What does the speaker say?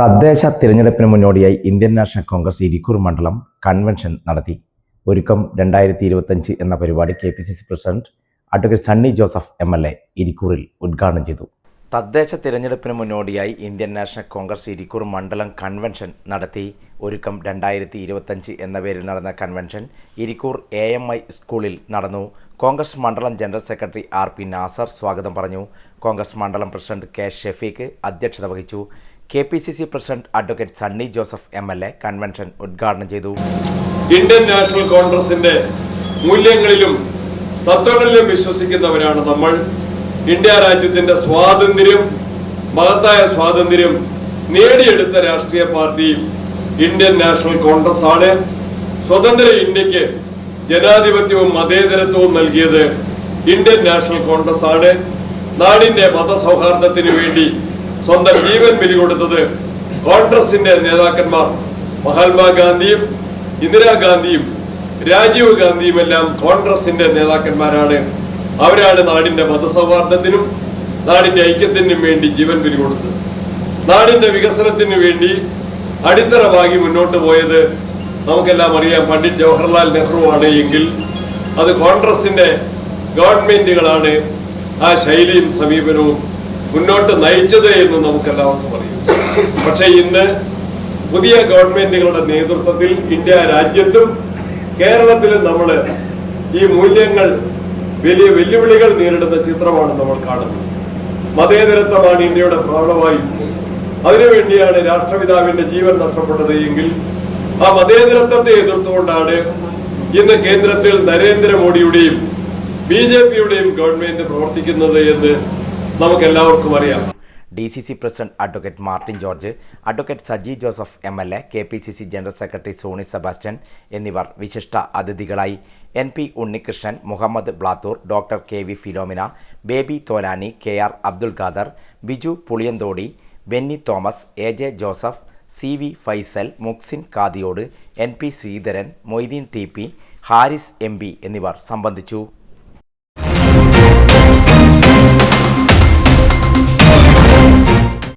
തദ്ദേശ തിരഞ്ഞെടുപ്പിന് മുന്നോടിയായി ഇന്ത്യൻ നാഷണൽ കോൺഗ്രസ് ഇരിക്കൂർ മണ്ഡലം കൺവെൻഷൻ നടത്തി. ഒരുക്കം രണ്ടായിരത്തി ഇരുപത്തഞ്ച് എന്ന പരിപാടി K P C C president advocate Sunny Joseph M L A ഇരിക്കൂറിൽ ഉദ്ഘാടനം ചെയ്തു. തദ്ദേശ തിരഞ്ഞെടുപ്പിന് മുന്നോടിയായി ഇന്ത്യൻ നാഷണൽ കോൺഗ്രസ് ഇരിക്കൂർ മണ്ഡലം കൺവെൻഷൻ നടത്തി. ഒരുക്കം രണ്ടായിരത്തി ഇരുപത്തഞ്ച് എന്ന പേരിൽ നടന്ന convention Irikkur A M I സ്കൂളിൽ നടന്നു. കോൺഗ്രസ് മണ്ഡലം general secretary R P Nasar സ്വാഗതം പറഞ്ഞു. കോൺഗ്രസ് മണ്ഡലം പ്രസിഡന്റ് കെ ഷെഫീഖ് അധ്യക്ഷത വഹിച്ചു. K P C C president advocate Sunny Joseph M L A convention ഉദ്ഘാടനം ചെയ്തു. ഇന്ത്യൻ നാഷണൽ കോൺഗ്രസിന്റെ മൂല്യങ്ങളിലും തത്വങ്ങളിലും വിശ്വസിക്കുന്നവരാണ് നമ്മൾ. ഇന്ത്യ രാജ്യത്തിന്റെ സ്വാതന്ത്ര്യം മഹത്തായ സ്വാതന്ത്ര്യം നേടിയെടുത്ത രാഷ്ട്രീയ പാർട്ടി ഇന്ത്യൻ നാഷണൽ കോൺഗ്രസ് ആണ്. സ്വതന്ത്ര ഇന്ത്യയ്ക്ക് ജനാധിപത്യവും മതേതരത്വവും നൽകിയത് ഇന്ത്യൻ നാഷണൽ കോൺഗ്രസ് ആണ്. നാടിന്റെ മതസൗഹാർദ്ദത്തിന് വേണ്ടി സ്വന്തം ജീവൻ ബലി കൊടുത്തത് കോൺഗ്രസിന്റെ നേതാക്കന്മാർ മഹാത്മാഗാന്ധിയും ഇന്ദിരാഗാന്ധിയും രാജീവ് ഗാന്ധിയും എല്ലാം കോൺഗ്രസിന്റെ നേതാക്കന്മാരാണ്. അവരാണ് നാടിന്റെ മതസൗഹാർദ്ദത്തിനും നാടിന്റെ ഐക്യത്തിനും വേണ്ടി ജീവൻ ബലി കൊടുത്തത് നാടിന്റെ വികസനത്തിന് വേണ്ടി അടിത്തറവാകി മുന്നോട്ട് പോയത് നമുക്കെല്ലാം അറിയാം പണ്ഡിറ്റ് ജവഹർലാൽ നെഹ്റു ആണ് എങ്കിൽ അത് കോൺഗ്രസിന്റെ ഗവൺമെന്റുകളാണ് ആ ശൈലിയും സമീപനവും മുന്നോട്ട് നയിച്ചത് എന്ന് നമുക്കെല്ലാവർക്കും അറിയാം. പക്ഷെ ഇന്ന് പുതിയ ഗവൺമെന്റുകളുടെ നേതൃത്വത്തിൽ ഇന്ത്യ രാജ്യത്തും കേരളത്തിലും നമ്മൾ ഈ മൂല്യങ്ങൾ വലിയ വെല്ലുവിളികൾ നേരിടുന്ന ചിത്രമാണ് നമ്മൾ കാണുന്നത്. മതേതരത്വമാണ് ഇന്ത്യയുടെ പ്രാണവായു അതിനുവേണ്ടിയാണ് രാഷ്ട്രപിതാവിന്റെ ജീവൻ നഷ്ടപ്പെട്ടത് എങ്കിൽ ആ മതേതരത്വത്തെ എതിർത്തുകൊണ്ടാണ് ഇന്ന് കേന്ദ്രത്തിൽ നരേന്ദ്രമോദിയുടെയും ബി ജെ പിയുടെയും ഗവൺമെന്റ് പ്രവർത്തിക്കുന്നത് എന്ന് നമുക്ക് എല്ലാവർക്കും അറിയാം. D C C president advocate Martin George advocate Saji Joseph M L A K P C C general secretary Soni Sebastian എന്നിവർ വിശിഷ്ട അതിഥികളായി. N P Unnikrishnan Muhammad Blathur doctor K V Philomina Baby Tholani K R Abdul Khader Biju Puliyanthodi Benny Thomas A J Joseph C V Faisal Muksin Kadiyod N P Sreedharan Moideen T P Haris M P എന്നിവർ സംബന്ധിച്ചു.